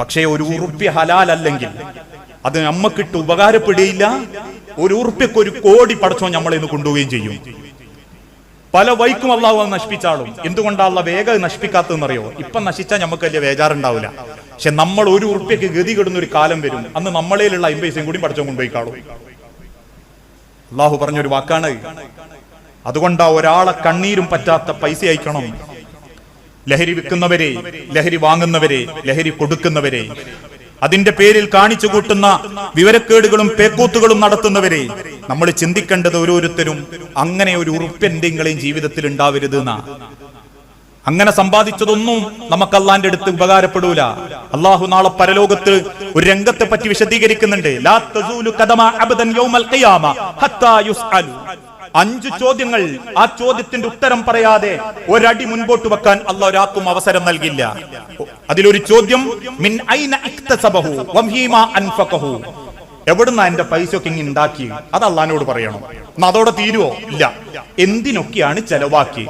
പക്ഷേ ഒരു ഉറുപ്പ്യ ഹലാലല്ലെങ്കിൽ അത് നമ്മക്കിട്ട് ഉപകാരപ്പെടുകയില്ല. ഒരു ഉറുപ്പ്യക്ക് ഒരു കോടി പടച്ചോ നമ്മളെ ഇന്ന് കൊണ്ടുപോവുകയും ചെയ്യും. പല വൈക്കും അള്ളാഹു അത് നശിപ്പിച്ചാളും. എന്തുകൊണ്ടാ അള്ള വേഗം നശിപ്പിക്കാത്തതെന്നറിയോ? ഇപ്പൊ നശിച്ചാൽ നമുക്ക് വലിയ വേജാറുണ്ടാവില്ല പക്ഷെ നമ്മൾ ഒരു ഉറുപ്പ്യക്ക് ഗതി കിടുന്ന ഒരു കാലം വരും. അന്ന് നമ്മളേലുള്ള അമ്പൈസയും കൂടി പടച്ചോ കൊണ്ടുപോയിക്കാളും അള്ളാഹു പറഞ്ഞൊരു വാക്കാണ്. അതുകൊണ്ടാ ഒരാളെ കണ്ണീരും പറ്റാത്ത പൈസ അയക്കണം. ലഹരി വിൽക്കുന്നവരെ ലഹരി വാങ്ങുന്നവരെ ലഹരി കൊടുക്കുന്നവരെ. അതിന്റെ പേരിൽ കാണിച്ചു കൂട്ടുന്ന വിവരക്കേടുകളും പേക്കൂത്തുകളും നടത്തുന്നവരെ നമ്മൾ ചിന്തിക്കേണ്ടത് ഓരോരുത്തരും അങ്ങനെ ഒരു ഉറുപ്പെന്തെങ്കിലും ജീവിതത്തിൽ ഉണ്ടാവരുത് അങ്ങനെ സമ്പാദിച്ചതൊന്നും നമുക്ക് അള്ളാന്റെ അടുത്ത് ഉപകാരപ്പെടൂല. അള്ളാഹു നാളെ പരലോകത്ത് ഒരു രംഗത്തെ പറ്റി വിശദീകരിക്കുന്നുണ്ട് അഞ്ച് ചോദ്യങ്ങൾ ആ ചോദ്യത്തിന്റെ ഉത്തരം പറയാതെ ഒരടി മുൻപോട്ട് വെക്കാൻ അല്ല ഒരാൾക്കും അവസരം നൽകില്ല. അതിലൊരു ചോദ്യം മിൻ ഐന അൻഫഖഹു? പൈസ ഒക്കെ ഇങ്ങനെ ഉണ്ടാക്കി അത് അള്ളഹാനോട് പറയണം. അതോടെ തീരുവോ? ഇല്ല. എന്തിനൊക്കെയാണ് ചെലവാക്കി?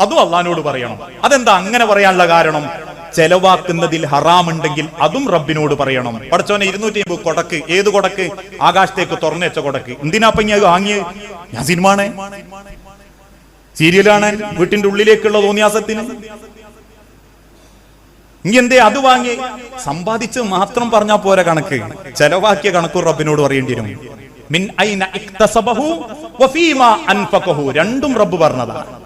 അതും അള്ളഹാനോട് പറയണം. അതെന്താ അങ്ങനെ പറയാനുള്ള കാരണം? ചെലവാക്കുന്നതിൽ ഹറാമുണ്ടെങ്കിൽ അതും റബ്ബിനോട് പറയണം. പഠിച്ചോനെ ഇരുന്നൂറ്റി അമ്പത് കൊടക്ക്. ഏത് കൊടക്ക്? ആകാശത്തേക്ക് തുറന്നുവെച്ച കൊടക്ക്. എന്തിനാ ഞാൻ വാങ്ങിയത് ഞാൻ സിനിമ സീരിയലാണ് വീട്ടിന്റെ ഉള്ളിലേക്കുള്ള തോന്നിയാസത്തിന്. ഇനി എന്തേ അത് വാങ്ങി സമ്പാദിച്ച് മാത്രം പറഞ്ഞാ പോരെ കണക്ക്. ചെലവാക്കിയ കണക്കും റബ്ബിനോട് പറയേണ്ടി വരും മിൻ ഐന ഇക്തസബഹു അൻഫഖഹു. രണ്ടും റബ്ബ് പറഞ്ഞതാണ്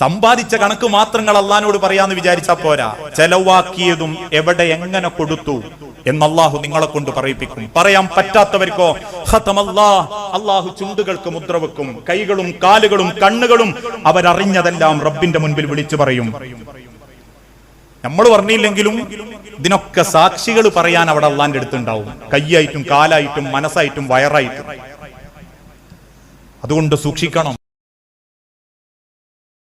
സമ്പാദിച്ച കണക്ക് മാത്രങ്ങൾ അള്ളഹാനോട് പറയാന്ന് വിചാരിച്ചാ പോരാ. ചെലവാക്കിയതും എവിടെ എങ്ങനെ കൊടുത്തു എന്നല്ലാഹു നിങ്ങളെ കൊണ്ട് പറയിപ്പിക്കും. പറയാൻ പറ്റാത്തവർക്കോ അള്ളാഹു ചുണ്ടുകൾക്ക് മുദ്ര വെക്കും. കൈകളും കാലുകളും കണ്ണുകളും അവരറിഞ്ഞതെല്ലാം റബ്ബിന്റെ മുൻപിൽ വിളിച്ചു പറയും. നമ്മൾ പറഞ്ഞില്ലെങ്കിലും ഇതിനൊക്കെ സാക്ഷികൾ പറയാൻ അവിടെ അള്ളാന്റെ അടുത്തുണ്ടാവും. കൈയായിട്ടും കാലായിട്ടും മനസ്സായിട്ടും വയറായിട്ടും. അതുകൊണ്ട് സൂക്ഷിക്കണം.